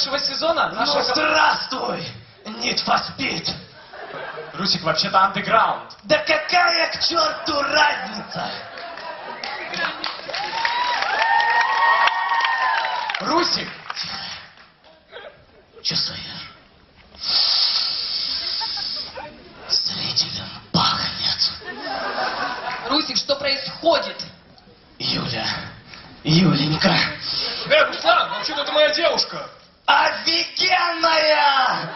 нашего сезона. Ну, Наша... здравствуй, Need for Speed. Русик, вообще-то андеграунд. Да какая к черту разница? Русик, Чувствую. Зрителям пахнет. Русик, что происходит? Юля, Юленька, Э, Руслан, вообще-то это моя девушка. Офигенная!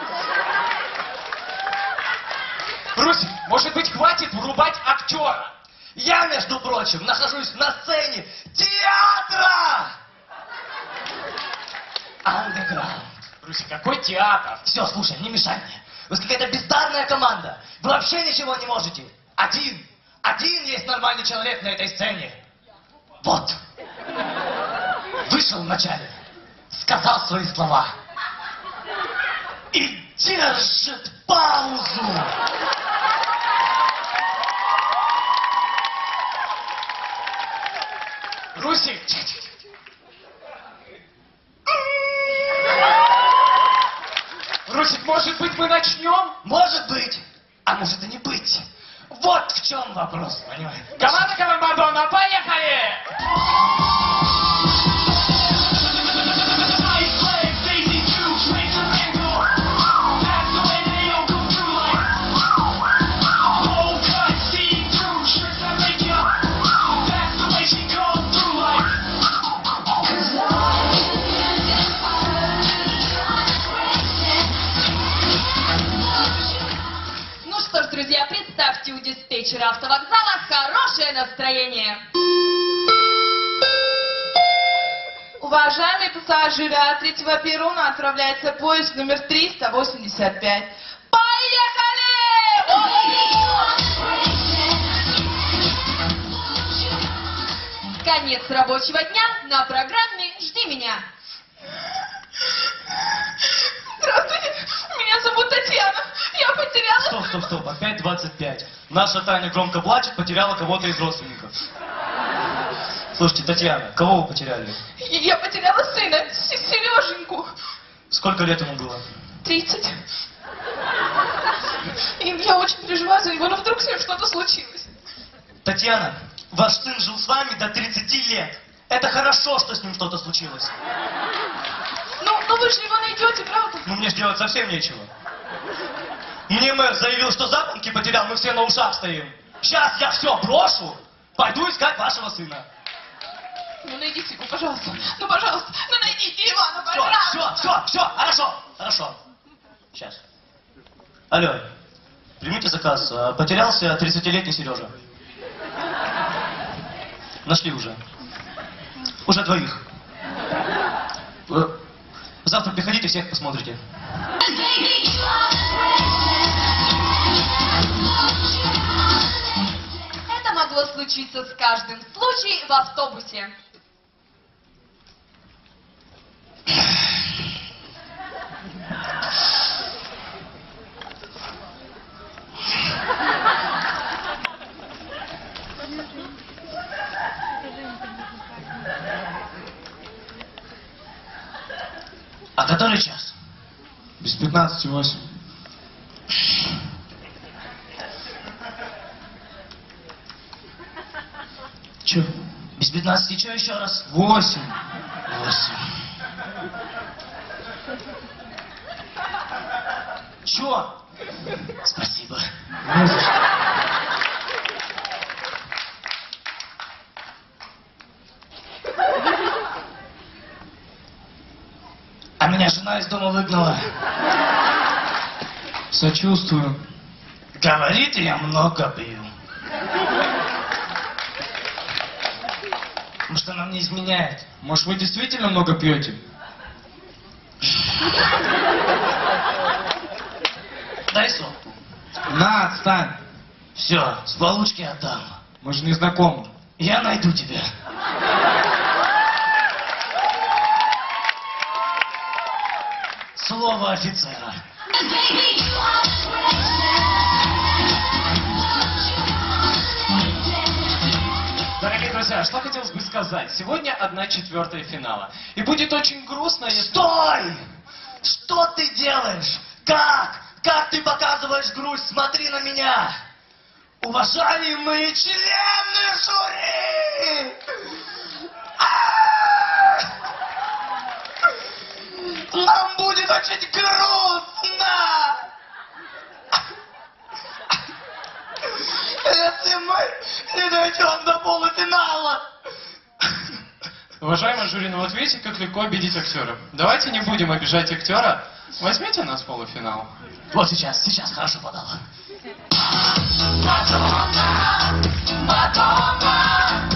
Русик, может быть, хватит врубать актера? Я, между прочим, нахожусь на сцене театра! Андеграунд. Русик, какой театр? Все, слушай, не мешай мне. Вы какая-то бездарная команда. Вы вообще ничего не можете. Один, один есть нормальный человек на этой сцене. Вот. Вышел вначале, сказал свои слова. И держит паузу. Русик, Русик, может быть, мы начнем? Может быть, а может и не быть. Вот в чем вопрос, понимаешь? Команда КВН друзья, представьте у диспетчера автовокзала хорошее настроение. Уважаемые пассажиры, от третьего перрона отправляется поезд номер 385. Поехали! Конец рабочего дня на программе «Жди меня». Здравствуйте, меня зовут Татьяна. Я потеряла... Стоп, стоп, стоп, опять 25. Наша Таня громко плачет, потеряла кого-то из родственников. Слушайте, Татьяна, кого вы потеряли? Я потеряла сына, Сереженьку. Сколько лет ему было? 30. И я очень переживаю за него, но вдруг с ним что-то случилось. Татьяна, ваш сын жил с вами до 30 лет. Это хорошо, что с ним что-то случилось. Ну, ну вы же его найдете, правда? Но мне ж делать совсем нечего. Мне мэр заявил, что запонки потерял, мы все на ушах стоим. Сейчас я все брошу, пойду искать вашего сына. Ну найдите его, пожалуйста. Ну, пожалуйста. Ну найдите его, ну, Все, пожалуйста. все, все, все, хорошо, хорошо. Сейчас. Алло, примите заказ. А, Потерялся 30-летний Сережа. Нашли уже. Уже двоих. Завтра приходите, всех посмотрите. Это могло случиться с каждым. Случай в автобусе. А который час? Без 15 8. Че? Без 15 че еще раз? 8. Восемь. Чё? Спасибо. А меня жена из дома выгнала. Сочувствую. Говорит, я много пью. Может, она мне изменяет? Может, вы действительно много пьете? Дай сотку. На, отстань. Все, с получки отдам. Мы же не знакомы. Я найду тебя. Слово офицера. Дорогие друзья, что хотелось бы сказать. Сегодня одна четвертая финала. И будет очень грустно, если... Стой! Что ты делаешь? Как? Как ты показываешь грусть? Смотри на меня! Уважаемые члены жюри! Очень грустно! Если мы не дойдем до полуфинала! Уважаемый жюри, ну вот видите, как легко обидеть актера. Давайте не будем обижать актера. Возьмите нас в полуфинал. Вот сейчас, сейчас хорошо подала. Мадонна, Мадонна,